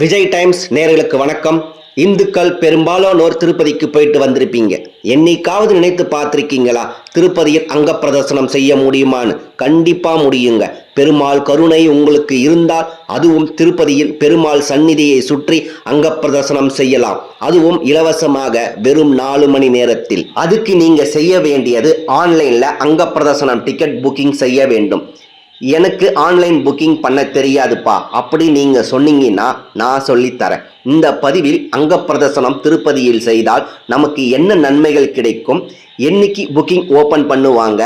Vijay times நேர்களுக்கு வணக்கம். இந்துக்கள் பெரும்பாலானோர் திருப்பதிக்கு போயிட்டு வந்திருப்பீங்க. என்னைக்காவது நினைத்து பார்த்துருக்கீங்களா? திருப்பதியில் அங்க பிரதர்சனம் செய்ய முடியுமான்னு? கண்டிப்பா முடியுங்க. பெருமாள் கருணை உங்களுக்கு இருந்தால் அதுவும் திருப்பதியில் பெருமாள் சந்நிதியை சுற்றி அங்க பிரதர்சனம் செய்யலாம். அதுவும் இலவசமாக வெறும் நாலு மணி நேரத்தில். அதுக்கு நீங்க செய்ய வேண்டியது ஆன்லைன்ல அங்க பிரதர்சனம் டிக்கெட் புக்கிங் செய்ய வேண்டும். எனக்கு ஆன்லைன் புக்கிங் பண்ண தெரியாதுப்பா. அப்படி நீங்க சொன்னீங்கன்னா நான் சொல்லித்தரேன். இந்த பதிவில் அங்க பிரதர்சனம் திருப்பதியில் செய்தால் நமக்கு என்ன நன்மைகள் கிடைக்கும்? என்னைக்கு புக்கிங் ஓபன் பண்ணுவாங்க?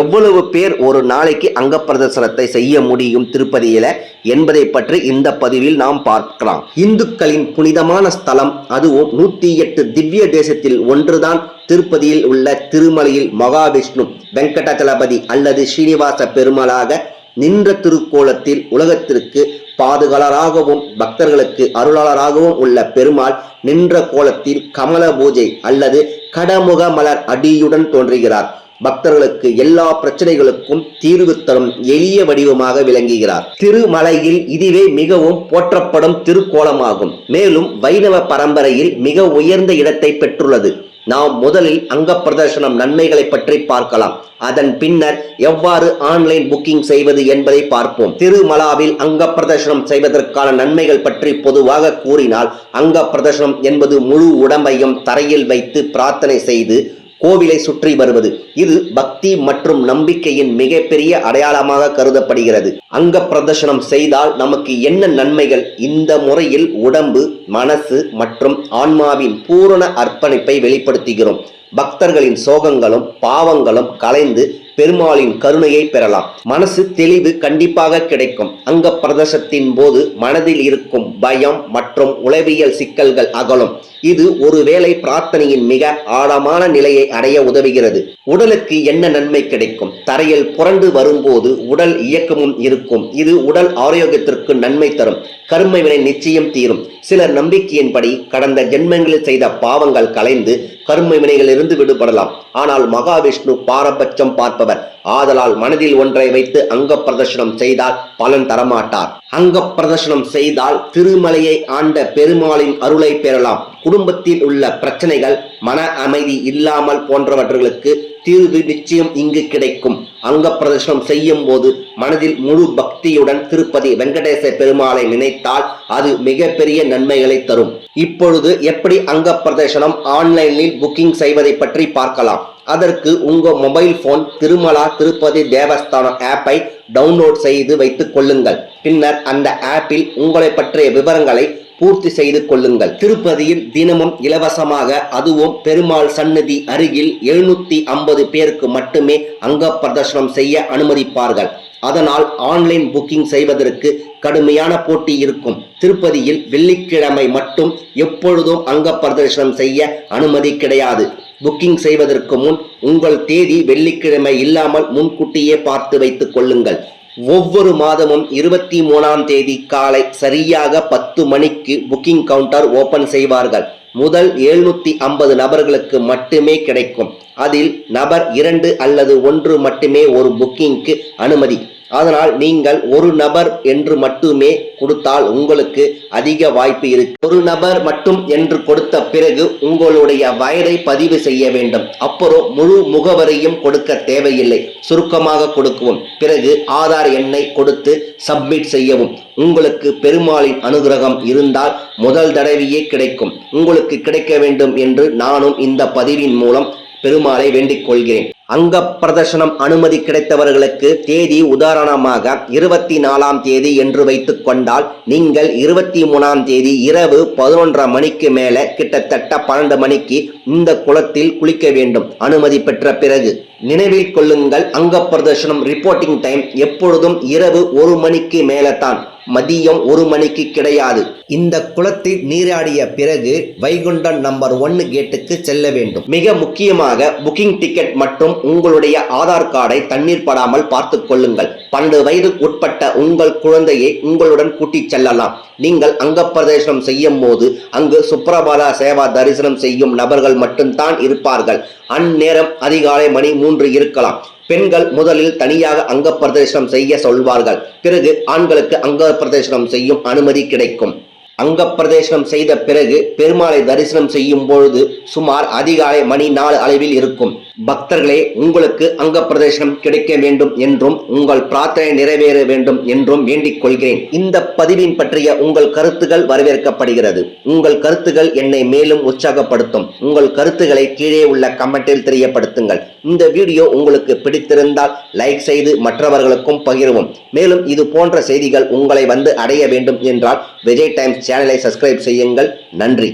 எவ்வளவு பேர் ஒரு நாளைக்கு அங்க பிரதர்சனத்தை செய்ய முடியும் திருப்பதியில என்பதை பற்றி இந்த பதிவில் நாம் பார்க்கலாம். இந்துக்களின் புனிதமான ஸ்தலம் அதுவும் நூத்தி எட்டு திவ்ய தேசத்தில் ஒன்றுதான். திருப்பதியில் உள்ள திருமலையில் மகாவிஷ்ணு வெங்கடாச்சலபதி அல்லது ஸ்ரீனிவாச பெருமாளாக நின்ற திருக்கோலத்தில் உலகத்திற்கு பாதுகாலராகவும் பக்தர்களுக்கு அருளாளராகவும் உள்ள பெருமாள் நின்ற கோலத்தில் கமல பூஜை அல்லது கடமுக மலர் அடியுடன் தோன்றுகிறார். பக்தர்களுக்கு எல்லா பிரச்சனைகளுக்கும் தீர்வு தரும் எளிய வடிவமாக விளங்குகிறார். திருமலையில் இதுவே மிகவும் போற்றப்படும் திருக்கோலமாகும். மேலும் வைணவ பரம்பரையில் மிக உயர்ந்த இடத்தை பெற்றுள்ளது. நாம் முதலில் அங்க பிரதர்சனம் நன்மைகளை பற்றி பார்க்கலாம். அதன் பின்னர் எவ்வாறு ஆன்லைன் புக்கிங் செய்வது என்பதை பார்ப்போம். திருமலாவில் அங்க பிரதர்சனம் செய்வதற்கான நன்மைகள் பற்றி பொதுவாக கூறினால் அங்க பிரதர்சனம் என்பது முழு உடம்பையும் தரையில் வைத்து பிரார்த்தனை செய்து கோவிலை சுற்றி வருவது. இது பக்தி மற்றும் நம்பிக்கையின் மிகப்பெரிய அடையாளமாக கருதப்படுகிறது. அங்க பிரதர்சனம் செய்தால் நமக்கு என்ன நன்மைகள்? இந்த முறையில் உடம்பு மனசு மற்றும் ஆன்மாவின் பூரண அர்ப்பணிப்பை வெளிப்படுத்துகிறோம். பக்தர்களின் சோகங்களும் பாவங்களும் கலைந்து பெருமாளின் கருணையை பெறலாம். மனசு தெளிவு கண்டிப்பாக கிடைக்கும். அங்க பிரதேசத்தின் போது மனதில் இருக்கும் பயம் மற்றும் உளவியல் சிக்கல்கள் அகலும். இது ஒருவேளை பிரார்த்தனையின் மிக ஆழமான நிலையை அடைய உதவுகிறது. உடலுக்கு என்ன நன்மை கிடைக்கும்? தரையில் புரண்டு வரும்போது உடல் இயக்கமும் இருக்கும். இது உடல் ஆரோக்கியத்திற்கு நன்மை தரும். கருமை வினை நிச்சயம் தீரும். சிலர் நம்பிக்கையின்படி கடந்த ஜென்மங்களில் செய்த பாவங்கள் கலைந்து கர்ம வினைகளிலிருந்து விடுபடலாம். ஆனால் மகாவிஷ்ணு பாரபட்சம் பார்ப்பவர். ஆதலால் மனதில் ஒன்றை வைத்து அங்க பிரதர்ஷனம் செய்தால் பலன் தரமாட்டார். அங்க பிரதர்ஷனம் செய்தால் திருமலையை ஆண்ட பெருமாளின் அருளை பெறலாம். குடும்பத்தில் உள்ள பிரச்சனைகள் மன அமைதி இல்லாமல் போன்றவர்களுக்கு தீர்வு நிச்சயம் இங்கு கிடைக்கும். அங்க பிரதர்ஷனம் செய்யும் போது மனதில் முழு பக்தியுடன் திருப்பதி வெங்கடேச பெருமாளை நினைத்தால் அது மிகப்பெரிய நன்மைகளை தரும். இப்பொழுது எப்படி அங்க பிரதர்சனம் ஆன்லைனில் புக்கிங் செய்வதை பற்றி பார்க்கலாம். அதற்கு உங்க மொபைல் போன் திருமலா திருப்பதி தேவஸ்தானம் ஆப்பை டவுன்லோட் செய்து வைத்துக் கொள்ளுங்கள். பின்னர் அந்த ஆப்பில் உங்களை பற்றிய விவரங்களை பூர்த்தி செய்து கொள்ளுங்கள். திருப்பதியில் தினமும் இலவசமாக அதுவும் பெருமாள் சன்னதி அருகில் எழுநூத்தி ஐம்பது பேருக்கு மட்டுமே அங்க பிரதர்சனம் செய்ய அனுமதிப்பார்கள். அதனால் ஆன்லைன் புக்கிங் செய்வதற்கு கடுமையான போட்டி இருக்கும். திருப்பதியில் வெள்ளிக்கிழமை மட்டும் எப்பொழுதும் அங்க பிரதர்சனம் செய்ய அனுமதி கிடையாது. புக்கிங் செய்வதற்கு முன் உங்கள் தேதி வெள்ளிக்கிழமை இல்லாமல் முன்கூட்டியே பார்த்து வைத்துக் கொள்ளுங்கள். ஒவ்வொரு மாதமும் இருபத்தி மூணாம் தேதி காலை சரியாக பத்து மணிக்கு புக்கிங் கவுண்டர் ஓபன் செய்வார்கள். முதல் எழுநூத்தி ஐம்பது நபர்களுக்கு மட்டுமே கிடைக்கும். அதில் நபர் இரண்டு அல்லது ஒன்று மட்டுமே ஒரு புக்கிங்க்கு அனுமதி. அதனால் நீங்கள் ஒரு நபர் என்று மட்டுமே கொடுத்தால் உங்களுக்கு அதிக வாய்ப்பு இருக்கு. ஒரு நபர் மட்டும் என்று கொடுத்த பிறகு உங்களுடைய வயதை பதிவு செய்ய வேண்டும். அப்புறம் முழு முகவரியும் கொடுக்க தேவையில்லை. சுருக்கமாக கொடுக்கவும். பிறகு ஆதார் எண்ணை கொடுத்து சப்மிட் செய்யவும். உங்களுக்கு பெருமாளின் அனுகிரகம் இருந்தால் முதல் தடவையே கிடைக்கும். உங்களுக்கு கிடைக்க வேண்டும் என்று நானும் இந்த பதிவின் மூலம் பெருமாளை வேண்டிக் கொள்கிறேன். அங்க பிரதர்சனம் அனுமதி கிடைத்தவர்களுக்கு தேதி உதாரணமாக இருபத்தி நாலாம் தேதி என்று வைத்துக் கொண்டால் நீங்கள் இருபத்தி மூணாம் தேதி இரவு பதினொன்றரை மணிக்கு மேல கிட்டத்தட்ட பன்னெண்டு மணிக்கு இந்த குளத்தில் குளிக்க வேண்டும். அனுமதி பெற்ற பிறகு. நினைவில் கொள்ளுங்கள். அங்க பிரதர்ஷனம் ரிப்போர்ட்டிங் டைம் எப்பொழுதும் இரவு ஒரு மணிக்கு மேலத்தான். மதியம் ஒரு மணிக்கு கிடையாது. இந்த குளத்தில் நீராடிய பிறகு வைகுண்டம் நம்பர் ஒன்னு கேட்டுக்கு செல்ல வேண்டும். மிக முக்கியமாக புக்கிங் டிக்கெட் மற்றும் உங்களுடைய ஆதார் கார்டை தண்ணீர் படாமல் பார்த்து கொள்ளுங்கள். பன்னெண்டு வயது உட்பட்ட உங்கள் குழந்தையை உங்களுடன் கூட்டிச் செல்லலாம். நீங்கள் அங்க பிரதேசம் செய்யும் போது அங்கு சுப்ரபாலா சேவா தரிசனம் செய்யும் நபர்கள் மட்டும்தான் இருப்பார்கள். அந்நேரம் அதிகாலை மணி மூன்று இருக்கலாம். பெண்கள் முதலில் தனியாக அங்க பிரதர்சனம் செய்ய சொல்வார்கள். பிறகு ஆண்களுக்கு அங்க பிரதர்சனம் செய்யும் அனுமதி கிடைக்கும். அங்க பிரதேசனம் செய்த பிறகு பெருமாளை தரிசனம் செய்யும் பொழுது சுமார் அதிகாலை மணி நாலு அளவில் இருக்கும். பக்தர்களே உங்களுக்கு அங்கப்பிரதேசனம் கிடைக்க வேண்டும் என்றும் உங்கள் பிரார்த்தனை நிறைவேற வேண்டும் என்றும் வேண்டிக் கொள்கிறேன். இந்த பதிவின் பற்றிய உங்கள் கருத்துகள் வரவேற்கப்படுகிறது. உங்கள் கருத்துகள் என்னை மேலும் உற்சாகப்படுத்தும். உங்கள் கருத்துக்களை கீழே உள்ள கமெண்டில் தெரியப்படுத்துங்கள். இந்த வீடியோ உங்களுக்கு பிடித்திருந்தால் லைக் செய்து மற்றவர்களுக்கும் பகிரவும். மேலும் இது போன்ற செய்திகள் உங்களை வந்து அடைய வேண்டும் என்றால் விஜய் டைம்ஸ் சேனலை சப்ஸ்கிரைப் செய்யுங்கள். நன்றி.